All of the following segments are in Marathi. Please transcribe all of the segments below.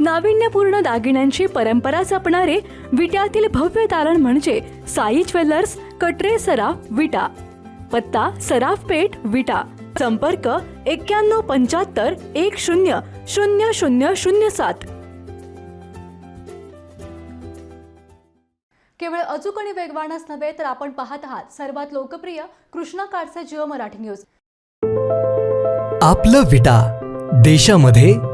नाविन्यपूर्ण दागिन्यांची परंपरा जपणारे विट्यातील भव्य तारण म्हणजे साई ज्वेलर्स कटरे सराफ विटा. पत्ता सराफ पेठ विटा. संपर्क एक्क्याण्णव पंच्याहत्तर एक शून्य शून्य शून्य शून्य सात. केवळ अचूक आणि वेगवानच नव्हे तर आपण पाहत आहात सर्वात लोकप्रिय कृष्णा काडचे जिओ मराठी न्यूज. आपलं विटा देशामध्ये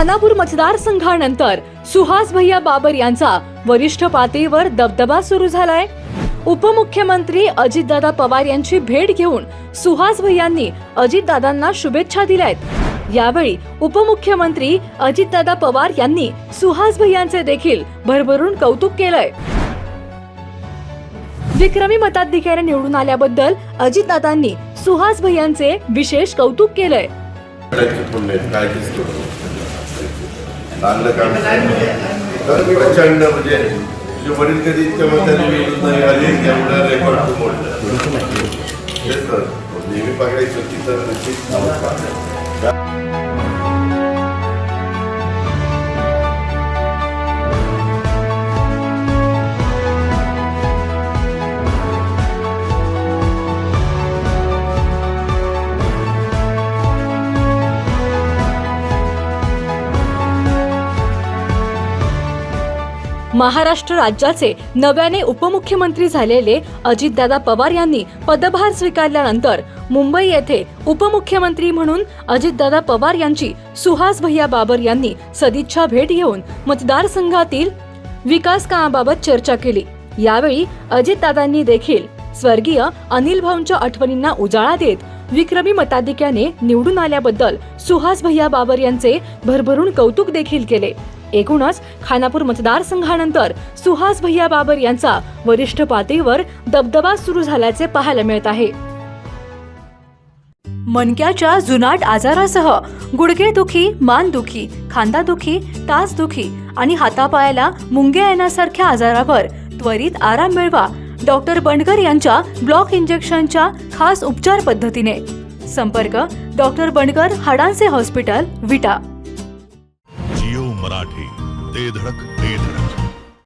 खानापूर मतदारसंघानंतर सुहास भैया बाबर यांचा वरिष्ठ पातळीवर दबदबा सुरू झालाय. उपमुख्यमंत्री अजितदादा पवार यांची भेट घेऊन सुहास भैयांनी अजितदादांना शुभेच्छा दिल्यात. यावेळी उपमुख्यमंत्री अजितदादा पवार यांनी सुहास भैयांचे देखील भरभरून कौतुक केलंय. विक्रमी मताधिकारी निवडून आल्याबद्दल अजितदादांनी सुहास भैयांचे विशेष कौतुक केलंय. पुण्य काळजीच काय चांगलं काम तर प्रचंड म्हणजे, म्हणजे तुझे वडील कधी इतक्या मताने निवडून नाही आले एवढा रेकॉर्ड तू मोडला. तेच तर नेहमी बघायची होती तर नक्कीच महाराष्ट्र राज्याचे नव्याने उपमुख्यमंत्री झालेले अजितदादा पवार यांनी पदभार स्वीकारल्यानंतर मुंबई येथे उपमुख्यमंत्री म्हणून अजितदादा पवार यांची सुहास भैया बाबर यांनी सदिच्छा भेट घेऊन मतदारसंघातील विकास कामाबाबत चर्चा केली. यावेळी अजितदादांनी देखील स्वर्गीय अनिल भाऊंच्या आठवणींना उजाळा देत विक्रमी मताधिक्याने निवडून आल्याबद्दल सुहास भैया बाबर यांचे भरभरून कौतुक देखील केले. एकूणच खानापूर मतदारसंघानंतर सुहास भैया बाबर यांचा वरिष्ठ पातळीवर दबदबा सुरू झाल्याचे पाहायला मिळत आहे. मनक्याच्या जुनाट आजारासह गुडघेदुखी मानदुखी खांदादुखी टाचदुखी आणि हातापायाला मुंगे येण्यासारख्या आजारावर त्वरित आराम मिळवा डॉक्टर बंडकर यांच्या ब्लॉक इंजेक्शनच्या खास उपचार पद्धतीने. संपर्क डॉक्टर बंडकर हाडांचे हॉस्पिटल विटा. मराठी. ते धडक ते धडक.